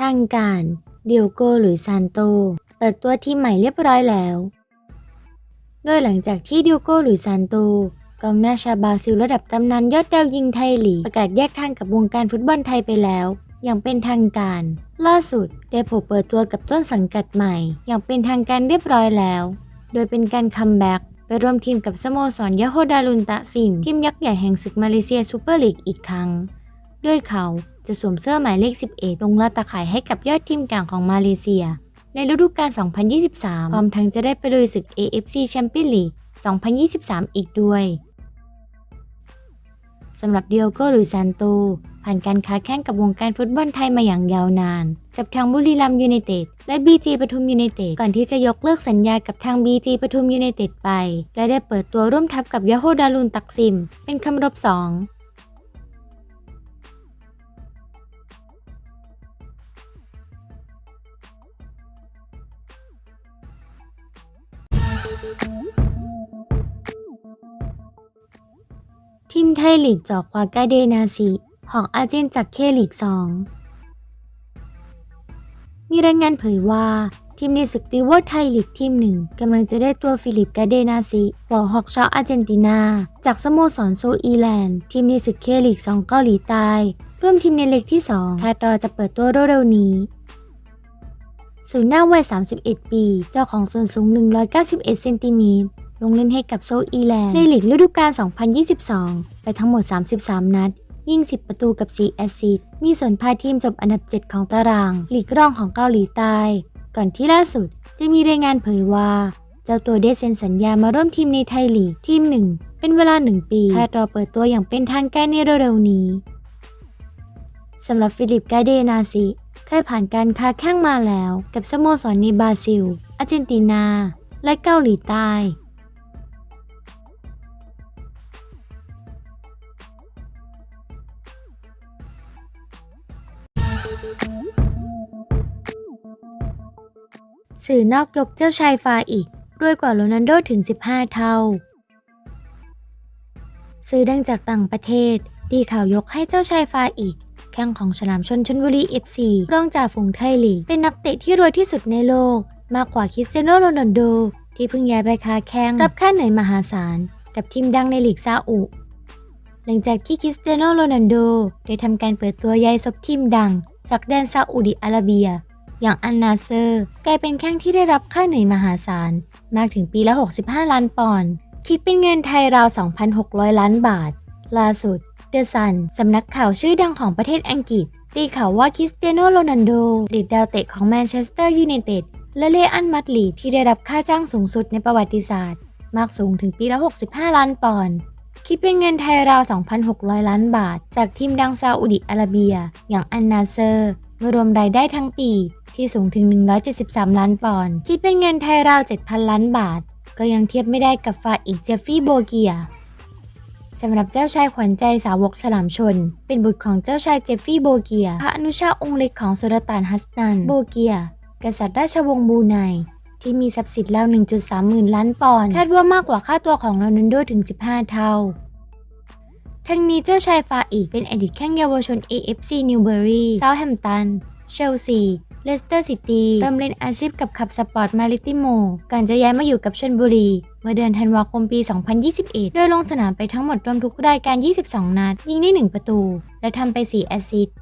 ทางการเดียโกหรือซานโต เปิดตัวทีมใหม่เรียบร้อยแล้ว โดยหลังจากที่เดียโกหรือซานโตกองหน้าชาบาซิลระดับตำนานยอดดาวยิงไทยลีกประกาศแยกทางกับวงการฟุตบอลไทยไปแล้ว อย่างเป็นทางการ ล่าสุดได้โผเปิดตัวกับต้นสังกัดใหม่ อย่างเป็นทางการเรียบร้อยแล้ว โดยเป็นการคัมแบ็ก ไปร่วมทีมกับสโมสรยาโฮดารุนตะซิมทีมยักษ์ใหญ่แห่งศึกมาเลเซียซูเปอร์ลีกอีกครั้ง ด้วยเขาจะสวมเสื้อหมายเลข 11 ลงลาตาข่ายให้กับยอดทีมกลางของมาเลเซีย ในฤดูกาล 2023 พร้อมทั้งจะได้ไปลุยศึก AFC Champions League 2023 อีกด้วย สำหรับเดียโกหรือซานโต ผ่านการค้าแข่งกับวงการฟุตบอลไทยมาอย่างยาวนาน กับทางบุรีรัมยูไนเต็ดและ BG ปทุมยูไนเต็ดก่อนที่จะยกเลิกสัญญากับทาง BG ปทุมยูไนเต็ดไป และได้เปิดตัวร่วมทัพกับยาโฮดารุนตักซิม เป็นคำรบสองทีมไทยลีกจอกวากาเดนาซิ ของอาเจนจากเคลีก2มีรายงานเผยว่า ทีมในศึกริวอร์ไทยลีกทีมหนึ่งกำลังจะได้ตัวฟิลิปกาเดนาซิหัวหอกชาวอาร์เจนตินา จากสโมสรโซอีแลนด์ ทีมในศึกเคลีก2เกาหลีใต้ร่วมทีมในเล็กที่ 2 คาดรอจะเปิดตัวเร็วๆนี้ศูนย์หน้าวัย 31 ปี เจ้าของส่วนสูง 191 เซนติเมตรลงเล่นให้กับโซอีแลนด์ในลีกฤดูกาล2022 ไปทั้งหมด 33 นัด ยิง10 ประตูกับ 4 แอสซิสต์มีส่วนพาทีมจบอันดับ 7 ของตารางหลีกรองของเกาหลีใต้ ก่อนที่ล่าสุดจะมีรายงานเผยว่า เจ้าตัวได้เซ็นสัญญามาร่วมทีมในไทยลีกทีมหนึ่ง เป็นเวลา 1 ปีคาดรอเปิดตัวอย่างเป็นทางการในเร็วๆนี้สำหรับฟิลิปกาเดนาซิเคยผ่านการค้าแข่งมาแล้ว กับสโมสรในบราซิล อาร์เจนตินา และเกาหลีใต้ สื่อนอกยกเจ้าชายฟาอีกด้วยกว่าโรนัลโดถึง 15 เท่า สื่อดังจากต่างประเทศตีข่าวยกให้เจ้าชายฟาอีก แข้งของฉลามชนชนบุรี FC รองจ่าฝูงไทยลีกเป็นนักเตะที่รวยที่สุดในโลก มากกว่าคริสเตียโนโรนัลโด ที่เพิ่งย้ายไปค้าแข้งรับค่าเหนื่อยมหาศาล กับทีมดังในลีกซาอุ หลังจากที่คริสเตียโนโรนัลโดได้ทำการเปิดตัวย้ายซบทีมดัง จากแดนซาอุดิอาระเบีย อย่างอันนาเซอร์ กลายเป็นแข้งที่ได้รับค่าเหนื่อยมหาศาล มากถึงปีละ 65 ล้านปอนด์คิดเป็นเงินไทยราว 2,600 ล้านบาท ล่าสุดเดอะซันสำนักข่าวชื่อดังของประเทศอังกฤษ ตีข่าวว่าคริสเตียโนโรนัลโดอดีตดาวเตะของแมนเชสเตอร์ยูไนเต็ดและเลอันมัดลีที่ได้รับค่าจ้างสูงสุดในประวัติศาสตร์ มากสูงถึงปีละ 65 ล้านปอนด์ คิดเป็นเงินไทยราว 2,600 ล้านบาท จากทีมดังซาอุดิอาระเบีย อย่างอันนาเซอร์เมื่อรวมรายได้ทั้งปีที่สูงถึง 173 ล้านปอนด์ คิดเป็นเงินไทยราว 7,000 ล้านบาท ก็ยังเทียบไม่ได้กับฟาอีกเจฟฟี่โบเกียสำหรับเจ้าชายขวัญใจสาวกฉลามชน เป็นบุตรของเจ้าชายเจฟฟี่โบเกีย พระอนุชาองค์เล็กของสุลต่านฮัสนันโบเกีย กษัตริย์ราชวงศ์บูไน ที่มีทรัพย์สินราว 1.3 หมื่นล้านปอนด์คาดว่ามากกว่าค่าตัวของโรนัลโดถึง 15 เท่า ทั้งนี้เจ้าชายฟาอีกเป็นอดีตแข้งเยาวชน AFC Newbury เซาท์แฮมป์ตัน เชลซีเลสเตอร์ซิตี้เริ่มเล่นอาชีพกับขับสปอร์ตมาริติโมก่อนจะย้ายมาอยู่กับชลบุรี เมื่อเดือนธันวาคมปี 2021 โดยลงสนามไปทั้งหมดรวมทุกรายการ 22 นัด ยิงได้ 1 ประตู และทำไป 4 แอสซิสต์